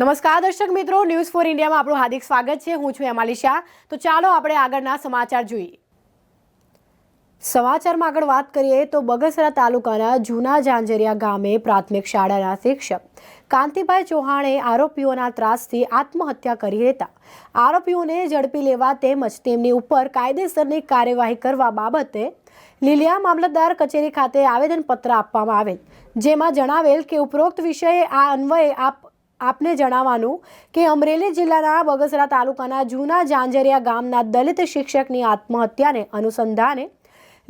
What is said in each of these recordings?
નમસ્કાર દર્શક મિત્રો ન્યૂઝ ફોર ઇન્ડિયામાં આપણું હાર્દિક સ્વાગત છે. હું છું એમાલી શાહ. તો ચાલો આપણે આગળના સમાચાર જોઈએ. સમાચારમાં આગળ વાત કરીએ તો બગસરા તાલુકાના જૂના ઝાંઝરિયા ગામે પ્રાથમિક શાળાના શિક્ષક કાંતિભાઈ ચૌહાણે આરોપીઓના ત્રાસથી આત્મહત્યા કરી લેતા. આરોપીઓને ઝડપી લેવા તેમજ તેમની ઉપર કાયદેસરની કાર્યવાહી કરવા બાબતે લીલિયા મામલતદાર કચેરી ખાતે આવેદનપત્ર આપવામાં આવેલ, જેમાં જણાવેલ કે ઉપરોક્ત વિષયે આ અન્વયે આપ આપને જણાવવાનું કે અમરેલી જિલ્લાના બગસરા તાલુકાના જૂના જાંજરિયા ગામના દલિત શિક્ષકની આત્મહત્યાને અનુસંધાને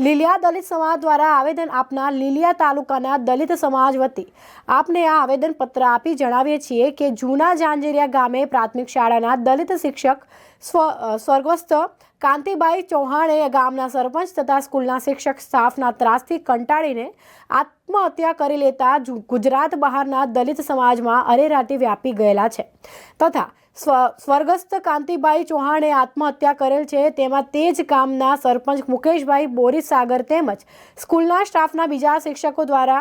લીલિયા દલિત સમાજ દ્વારા આવેદન આપનાર લીલિયા તાલુકાના દલિત સમાજ વતી આપને આ આવેદનપત્ર આપી જણાવીએ છીએ કે જૂના જાંજેરિયા ગામે પ્રાથમિક શાળાના દલિત શિક્ષક સ્વ સ્વર્ગસ્થ કાંતિબાઈ ચૌહાણે ગામના સરપંચ તથા સ્કૂલના શિક્ષક સ્ટાફના ત્રાસથી કંટાળીને આત્મહત્યા કરી લેતા ગુજરાત બહારના દલિત સમાજમાં અરેરાટી વ્યાપી ગયેલા છે તથા સ્વર્ગસ્થ કાંતિભાઈ ચૌહાણે આત્મહત્યા કરેલ છે. તેમાં તે જ ગામના સરપંચ મુકેશભાઈ બોરીસ સાગર તેમજ સ્કૂલના સ્ટાફના બીજા શિક્ષકો દ્વારા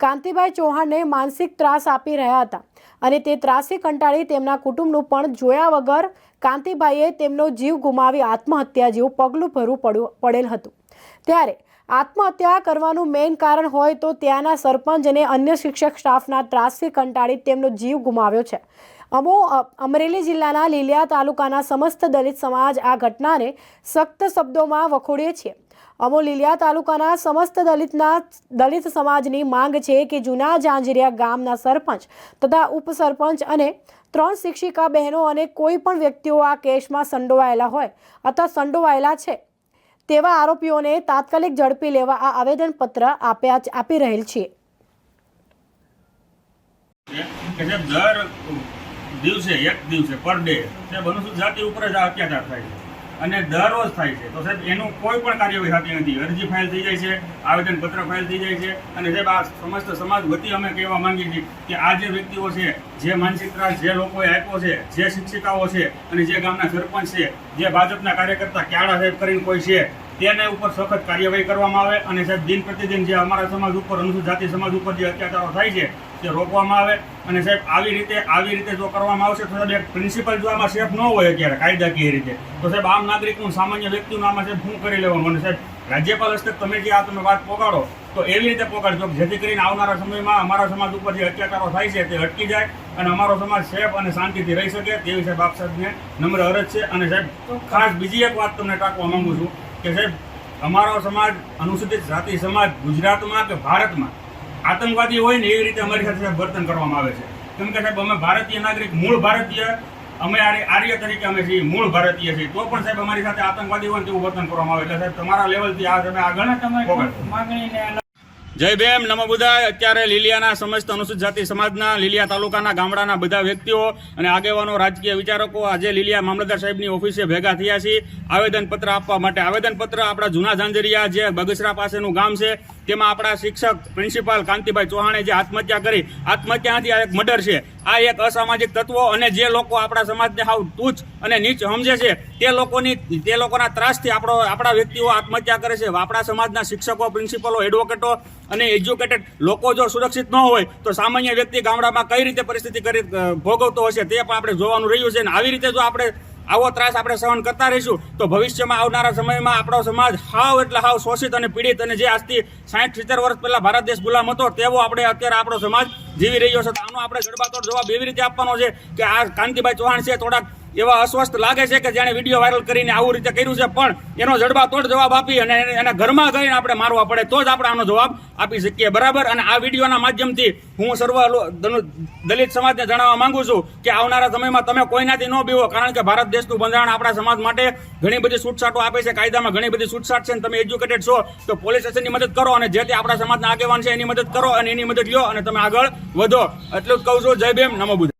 કાંતિભાઈ ચૌહાણને માનસિક ત્રાસ આપી રહ્યા હતા અને તે ત્રાસથી કંટાળી તેમના કુટુંબનું પણ જોયા વગર કાંતિભાઈએ તેમનો જીવ ગુમાવી આત્મહત્યા જેવું પગલું ભરવું પડ્યું, પડેલ હતું. ત્યારે આત્મહત્યા કરવાનું મેઇન કારણ હોય તો ત્યાંના સરપંચ અને અન્ય શિક્ષક સ્ટાફના ત્રાસથી કંટાળી તેમનો જીવ ગુમાવ્યો છે. અમો અમરેલી જિલ્લાના લીલિયા તાલુકાના સમસ્ત દલિત સમાજ આ ઘટનાને સખ્ત શબ્દોમાં વખોડીએ છીએ. અમો, લીલિયા તાલુકાના સમસ્ત દલિતના, દલિત સમાજની માંગ છે કે જૂના જાંજરિયા ગામના સરપંચ તથા ઉપસરપંચ અને ત્રણ શિક્ષિકા બહેનો અને કોઈ પણ વ્યક્તિઓ આ કેસમાં સંડોવાયેલા હોય અથવા સંડોવાયેલા છે તેવા આરોપીઓને તાત્કાલિક ઝડપી લેવા આ આવેદનપત્ર આપ્યા, આપી રહેલ છીએ. દર દિવસે, એક દિવસે પર ડે સાહેબ, અનુસૂચિત જાતિ ઉપર જ અત્યાચાર થાય છે. અને દરરોજ થાય છે. તો સાહેબ, એનું કોઈ પણ કાર્યવાહી થતી નથી. અરજી ફાઇલ થઈ જાય છે, આવેદનપત્ર ફાઇલ થઈ જાય છે. અને સાહેબ, આ સમસ્ત સમાજ વતી અમે કહેવા માંગીએ છીએ કે આ જે વ્યક્તિઓ છે, જે માનસિક ત્રાસ જે લોકોએ આપ્યો છે, જે શિક્ષિકાઓ છે અને જે ગામના સરપંચ છે, જે ભાજપના કાર્યકર્તા ક્યાળા સાહેબ કરીને કોઈ છે તેને ઉપર સખત કાર્યવાહી કરવામાં આવે અને સાહેબ, દિન પ્રતિદિન જે અમારા સમાજ ઉપર, અનુસૂચિત જાતિ સમાજ ઉપર જે અત્યાચારો થાય છે, તે રોકવામાં આવે અને સાહેબ, આવી રીતે આવી રીતે જો કરવામાં આવશે તો સાહેબ, એક પ્રિન્સિપલ જો આમાં સેફ ન હોય અત્યારે, કાયદાકીય રીતે, તો સાહેબ, આમ નાગરિકનું સામાન્ય વ્યક્તિનું આમાં સાહેબ શું કરી લેવાનું? અને સાહેબ, રાજ્યપાલ હસ્તક તમે જે આ તમે વાત પોગાડો, તો એવી રીતે પોગાડજો જેથી કરીને આવનારા સમયમાં અમારા સમાજ ઉપર જે અત્યાચારો થાય છે, તે અટકી જાય અને અમારો સમાજ સેફ અને શાંતિથી રહી શકે, તેવી સાહેબ, આપ સાહેબને નમ્ર અરજ છે. અને સાહેબ, ખાસ બીજી એક વાત તમને ટાંકવા માંગુ છું. કે સાહેબ, અમારો સમાજ અનુસૂચિત જાતિ સમાજ ગુજરાતમાં કે ભારતમાં આતંકવાદી હોય ને એવી રીતે અમારી સાથે વર્તન કરવામાં આવે છે કેમ કે સાહેબ, અમે ભારતીય નાગરિક, મૂળ ભારતીય, અમે આર્ય તરીકે અમે છીએ, મૂળ ભારતીય છીએ તો પણ સાહેબ અમારી સાથે આતંકવાદી હોય તેવું વર્તન કરવામાં આવે એટલે સાહેબ, તમારા લેવલથી આ તમે આગળ પોગાડો. જય ભેમ, નમો બુધાય અત્યારે લીલિયાના સમસ્ત અનુસૂચિત જાતિ સમાજના, લીલિયા તાલુકાના, ગામડાના બધા વ્યક્તિઓ અને આગેવાનો, રાજકીય વિચારકો આજે લીલિયા મામલતદાર સાહેબની ઓફિસે ભેગા થયા છે. આવેદનપત્ર આપવા માટે આવેદનપત્ર આપણા જૂના ઝાંઝરિયા જે બગસરા પાસેનું ગામ છે. તેમાં આપણા શિક્ષક પ્રિન્સિપાલ કાંતિભાઈ ચૌહાણે જે આત્મહત્યા કરી આત્મહત્યાથી આ એક મર્ડર છે. આ એક અસામાજિક તત્વો અને જે લોકો આપણા સમાજને હાવ તુચ્છ અને નીચ સમજે છે, તે લોકોની, તે લોકોના ત્રાસથી આપણો, આપણા વ્યક્તિઓ આત્મહત્યા કરે છે. આપણા સમાજના શિક્ષકો, પ્રિન્સિપલો, એડવોકેટો અને એજ્યુકેટેડ લોકો જો સુરક્ષિત ન હોય, તો સામાન્ય વ્યક્તિ ગામડામાં કઈ રીતે પરિસ્થિતિ કરી ભોગવતો હશે તે પણ આપણે જોવાનું રહ્યું છે. અને આવી રીતે જો આપણે આવો ત્રાસ આપણે સહન કરતા રહીશું. તો ભવિષ્યમાં આવનારા સમયમાં આપણો સમાજ હાવ એટલે હાવ શોષિત અને પીડિત અને જે આજથી સાઠ સિત્તેર વર્ષ પહેલા ભારત દેશ ગુલામ હતો, તેવો આપણે અત્યારે આપણો સમાજ જીવી રહ્યો છે. તો આનો આપણે જડબાતોડ જવાબ એવી રીતે આપવાનો છે કે આ કાંતિભાઈ ચૌહાણ છે, થોડાક એવા અસ્વસ્થ લાગે છે કે જેણે વીડિયો વાયરલ કરીને આવું રીતે કર્યું છે. પણ એનો જડબાતોડ જવાબ આપી અને એને- એના ઘરમાં જઈને આપણે મારવા પડે, તો જ આપણે આનો જવાબ આપી શકીએ. બરાબર? અને આ વિડીયોના માધ્યમથી હું સર્વ દલિત સમાજને જણાવવા માંગુ છું કે આવનારા સમયમાં તમે કોઈનાથી ન બીવો, કારણ કે ભારત દેશનું બંધારણ આપણા સમાજ માટે ઘણી બધી છૂટછાટો આપે છે. કાયદામાં ઘણી બધી છૂટછાટ છે અને તમે એજ્યુકેટેડ છો, તો પોલીસ સ્ટેશનની મદદ કરો અને જે તે આપણા સમાજના આગેવાન છે એની મદદ કરો અને એની મદદ લ્યો અને તમે આગળ વધો. એટલું જ કહું છું. જય ભીમ. નમો બુદ્ધ